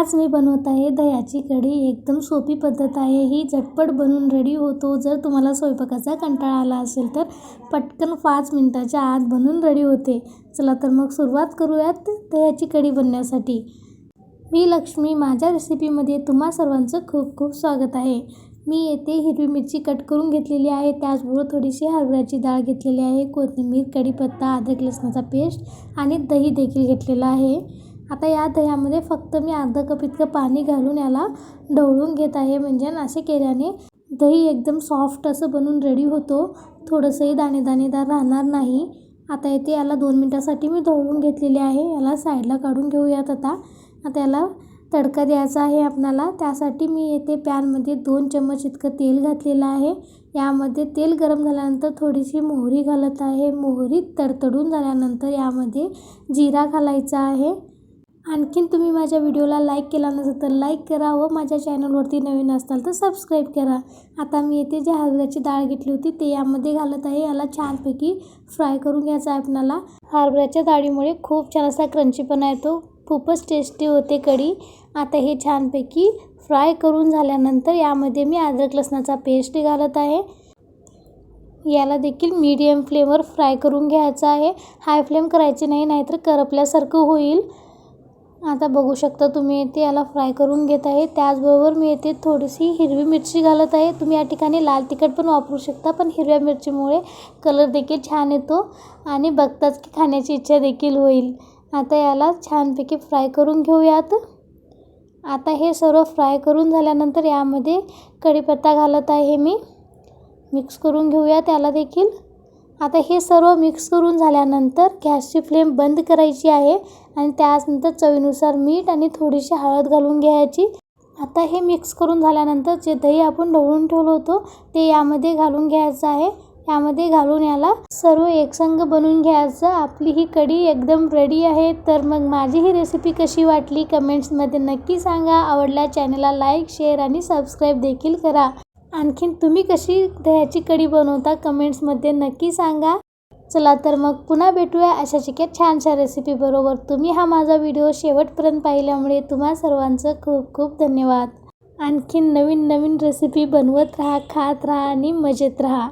आज मी बनवत आहे दह्याची कढी. एकदम सोपी पद्धत आहे. ही झटपट बनवून रेडी होतो. जर तुम्हाला स्वयंपाकाचा कंटाळा आला असेल तर पटकन पाच मिनटाच्या आत बनून रेडी होते. चला तर मग सुरुवात करूयात दह्याची कढी बनण्यासाठी. मी लक्ष्मी माझ्या रेसिपीमध्ये तुम्हा सर्वांचं खूप खूप स्वागत आहे. मी येथे हिरवी मिरची कट करून घेतलेली आहे. त्याचबरोबर थोडीशी हरभऱ्याची डाळ घेतलेली आहे. कोथिंबीर कढीपत्ता अद्रक लसणाचा पेस्ट आणि दही देखील घेतलेलं आहे. आता या दह्यामध्ये फक्त मी अर्धा कप इतकं पाणी घालून याला ढवळून घेत आहे. म्हणजे असे केल्याने दही एकदम सॉफ्ट असं बनून रेडी होतो. थोडंसंही दाणे दाणेदार राहणार नाही. आता येथे याला दोन मिनटासाठी मी ढवळून घेतलेले आहे. याला साईडला काढून घेऊयात आता. आता याला तडका द्यायचा आहे आपणाला. त्यासाठी मी येथे पॅनमध्ये दोन चम्मच इतकं तेल घातलेलं आहे. यामध्ये तेल गरम झाल्यानंतर थोडीशी मोहरी घालत आहे. मोहरी तडतडून झाल्यानंतर यामध्ये जिरा घालायचा आहे. आणखीन तुम्ही माझ्या व्हिडिओला लाईक केला नसेल तर लाईक करा व माझ्या चॅनलवरती नवीन असताल तर सबस्क्राईब करा. आता मी येथे जे हरभऱ्याची डाळ घेतली होती ते यामध्ये घालत आहे. याला छानपैकी फ्राय करून घ्यायचं आहे आपणाला. हरभऱ्याच्या डाळीमुळे खूप छान असा क्रंचीपणा येतो खूपच टेस्टी होते कढी. आता हे छानपैकी फ्राय करून झाल्यानंतर यामध्ये मी अद्रक लसणाचा पेस्ट घालत आहे. याला देखील मीडियम फ्लेमवर फ्राय करून घ्यायचं आहे. हाय फ्लेम करायची नाही नाहीतर करपल्यासारखं होईल. आता बघू शकता तुम्ही येथे याला फ्राय करून घेत आहे. त्याचबरोबर मी येथे थोडीशी हिरवी मिरची घालत आहे. तुम्ही या ठिकाणी लाल तिखट पण वापरू शकता पण हिरव्या मिरचीमुळे कलर देखील छान येतो आणि बघताच की खाण्याची इच्छा देखील होईल. आता याला छानपैकी फ्राय करून घेऊयात. आता हे सर्व फ्राय करून झाल्यानंतर यामध्ये कढीपत्ता घालत आहे मी. मिक्स करून घेऊया त्याला देखील. आता हे सर्व मिक्स करून झाल्यानंतर गॅसची फ्लेम बंद करायची आहे आणि त्यानंतर चवीनुसार मीठ आणि थोडीशी हळद घालून घ्यायची. आता हे मिक्स करून झाल्यानंतर जे दही आपण ढवळून ठेवलं होतं ते यामध्ये घालून घ्यायचं आहे. यामध्ये घालून याला सर्व एकसंग बनवून घ्यायचं. आपली ही कढी एकदम रेडी आहे. तर मग माझी ही रेसिपी कशी वाटली? कमेंट्समध्ये नक्की सांगा. आवडल्या चॅनलला लाईक शेअर आणि सबस्क्राईब देखील करा. आणखीन तुम्ही कशी दह्याची कढी बनवता कमेंट्समध्ये नक्की सांगा. चला तर मग पुन्हा भेटूया अशाच एका छानशा रेसिपीबरोबर तुम्ही हा माझा व्हिडिओ शेवटपर्यंत पाहिल्यामुळे तुम्हा सर्वांचं खूप खूप धन्यवाद. आणखीन नवीन नवीन रेसिपी बनवत राहा खात राहा आणि मजेत राहा.